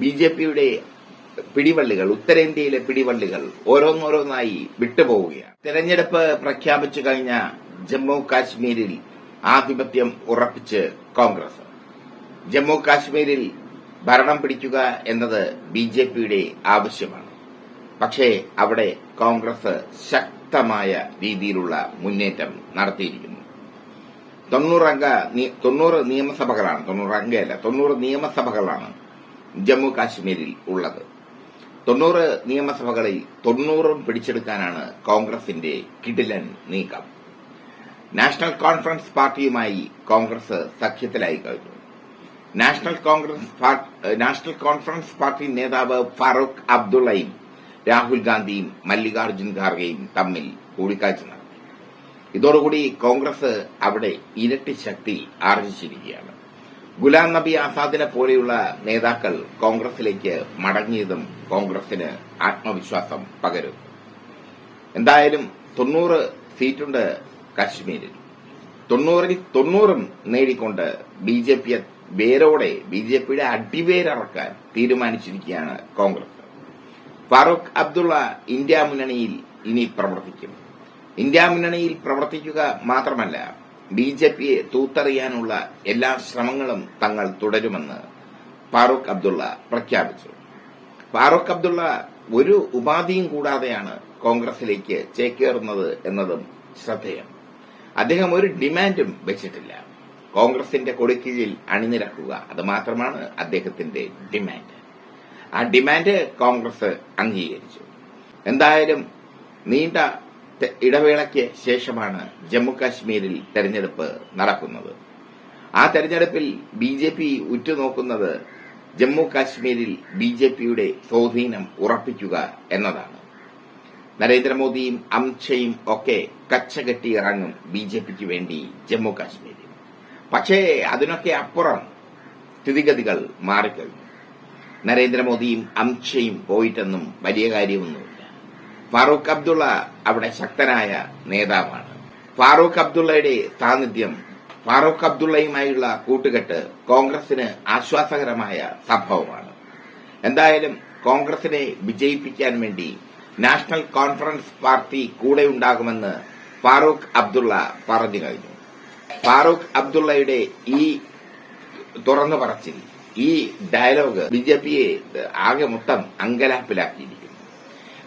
B J പിയുടെ പിടിവള്ളികൾ ഉത്തരേന്ത്യയിലെ പിടിവള്ളികൾ ഓരോന്നോരോന്നായി വിട്ടുപോവുകയാണ്. തെരഞ്ഞെടുപ്പ് പ്രഖ്യാപിച്ചു കഴിഞ്ഞ ജമ്മു കാശ്മീരിൽ ആധിപത്യം ഉറപ്പിച്ച് കോൺഗ്രസ്. ജമ്മു കാശ്മീരിൽ ഭരണം പിടിക്കുക എന്നത് ബി ജെ പിയുടെ ആവശ്യമാണ്. പക്ഷേ അവിടെ കോൺഗ്രസ് ശക്തമായ രീതിയിലുള്ള മുന്നേറ്റം നടത്തിയിരിക്കുന്നു. തൊണ്ണൂറംഗ തൊണ്ണൂറ് നിയമസഭകളാണ് തൊണ്ണൂറ് അംഗയല്ല തൊണ്ണൂറ് നിയമസഭകളാണ് ജമ്മു കാശ്മീരിൽ ഉള്ളത്. തൊണ്ണൂറ് നിയമസഭകളിൽ തൊണ്ണൂറും പിടിച്ചെടുക്കാനാണ് കോൺഗ്രസിന്റെ കിടിലൻ നീക്കം. നാഷണൽ കോൺഫറൻസ് പാർട്ടിയുമായി കോൺഗ്രസ് സഖ്യത്തിലായി കഴിഞ്ഞു. നാഷണൽ കോൺഗ്രസ് നാഷണൽ കോൺഫറൻസ് പാർട്ടി നേതാവ് ഫാറൂഖ് അബ്ദുള്ളയും രാഹുൽ ഗാന്ധിയും മല്ലികാർജുൻ ഖാർഗെയും തമ്മിൽ കൂടിക്കാഴ്ച നടത്തി. ഇതോടുകൂടി കോൺഗ്രസ് അവിടെ ഇരട്ടി ശക്തി ആർജിച്ചിരിക്കുകയാണ്. ഗുലാം നബി ആസാദിനെ പോലെയുള്ള നേതാക്കൾ കോൺഗ്രസിലേക്ക് മടങ്ങിയതും കോൺഗ്രസിന് ആത്മവിശ്വാസം പകരും. എന്തായാലും തൊണ്ണൂറ് സീറ്റുണ്ട് കാശ്മീരിൽ. തൊണ്ണൂറിൽ തൊണ്ണൂറും നേടിക്കൊണ്ട് ബി ജെ പി വേരോടെ ബി ജെ പിയുടെ അടിവേരറക്കാൻ തീരുമാനിച്ചിരിക്കുകയാണ് കോൺഗ്രസ്. ഫാറൂഖ് അബ്ദുള്ള ഇന്ത്യ മുന്നണിയിൽ ഇനി പ്രവർത്തിക്കും. ഇന്ത്യ മുന്നണിയിൽ പ്രവർത്തിക്കുക മാത്രമല്ല ബി ജെ പിയെ തൂത്തറിയാനുള്ള എല്ലാ ശ്രമങ്ങളും തങ്ങൾ തുടരുമെന്ന് ഫാറൂഖ് അബ്ദുള്ള പ്രഖ്യാപിച്ചു. ഫാറൂഖ് അബ്ദുള്ള ഒരു ഉപാധിയും കൂടാതെയാണ് കോൺഗ്രസിലേക്ക് ചേക്കേറുന്നത് എന്നതും ശ്രദ്ധേയം. അദ്ദേഹം ഒരു ഡിമാൻഡും വെച്ചിട്ടില്ല. കോൺഗ്രസിന്റെ കൊടിക്കീഴിൽ അണിനിരക്കുക അത് മാത്രമാണ് അദ്ദേഹത്തിന്റെ ഡിമാൻഡ്. ആ ഡിമാൻഡ് കോൺഗ്രസ് അംഗീകരിച്ചു. എന്തായാലും നീണ്ട ഇടവേളയ്ക്ക് ശേഷമാണ് ജമ്മുകാശ്മീരിൽ തെരഞ്ഞെടുപ്പ് നടക്കുന്നത്. ആ തെരഞ്ഞെടുപ്പിൽ ബി ജെ പി ഉറ്റുനോക്കുന്നത് ജമ്മുകാശ്മീരിൽ ബി ജെ പിയുടെ സ്വാധീനം ഉറപ്പിക്കുക എന്നതാണ്. നരേന്ദ്രമോദിയും അമിത്ഷയും ഒക്കെ കച്ചകെട്ടി ഇറങ്ങും ബി ജെ പിക്ക് വേണ്ടി ജമ്മുകാശ്മീരിൽ. പക്ഷേ അതിനൊക്കെ അപ്പുറം സ്ഥിതിഗതികൾ മാറിക്കഴിഞ്ഞു. നരേന്ദ്രമോദിയും അമിത്ഷയും പോയിട്ടെന്നും വലിയ കാര്യമൊന്നുമില്ല. ഫാറൂഖ് അബ്ദുള്ള അവിടെ ശക്തനായ നേതാവാണ്. ഫാറൂഖ് അബ്ദുള്ളയുടെ സാന്നിധ്യം ഫാറൂഖ് അബ്ദുള്ളയുമായുള്ള കൂട്ടുകെട്ട് കോൺഗ്രസിന് ആശ്വാസകരമായ സംഭവമാണ്. എന്തായാലും കോൺഗ്രസിനെ വിജയിപ്പിക്കാൻ വേണ്ടി നാഷണൽ കോൺഫറൻസ് പാർട്ടി കൂടെ ഉണ്ടാകുമെന്ന് ഫാറൂഖ് അബ്ദുള്ള പറഞ്ഞു കഴിഞ്ഞു. ഫാറൂഖ് അബ്ദുള്ളയുടെ ഈ തുറന്നു പറച്ചിൽ ഈ ഡയലോഗ് ബിജെപിയെ ആകെ മൊത്തം അങ്കലാപ്പിലാക്കിയിരിക്കുന്നു.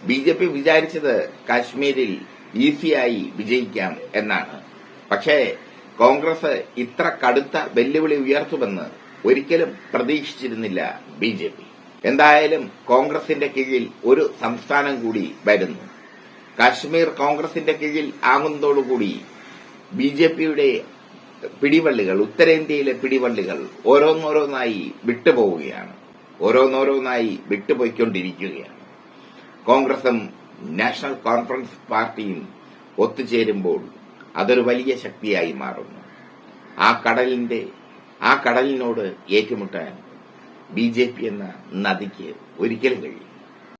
ബി ജെ പി വിചാരിച്ചത് കാശ്മീരിൽ ഈസിയായി വിജയിക്കാം എന്നാണ്. പക്ഷേ കോൺഗ്രസ് ഇത്ര കടുത്ത വെല്ലുവിളി ഉയർത്തുമെന്ന് ഒരിക്കലും പ്രതീക്ഷിച്ചിരുന്നില്ല ബി ജെ പി എന്തായാലും കോൺഗ്രസിന്റെ കീഴിൽ ഒരു സംസ്ഥാനം കൂടി വരുന്നു. കാശ്മീർ കോൺഗ്രസിന്റെ കീഴിൽ ആകുന്നതോടുകൂടി ബി ജെ പിയുടെ പിടിവള്ളികൾ ഉത്തരേന്ത്യയിലെ പിടിവള്ളികൾ ഓരോന്നോരോന്നായി വിട്ടുപോവുകയാണ്. ഓരോന്നോരോന്നായി വിട്ടുപോയിക്കൊണ്ടിരിക്കുകയാണ്. കോൺഗ്രസും നാഷണൽ കോൺഫറൻസ് പാർട്ടിയും ഒത്തുചേരുമ്പോൾ അതൊരു വലിയ ശക്തിയായി മാറുന്നു. ആ കടലിന്റെ ആ കടലിനോട് ഏറ്റുമുട്ടാൻ ബി ജെ പി എന്ന നദിക്ക് ഒരിക്കലും കഴിയും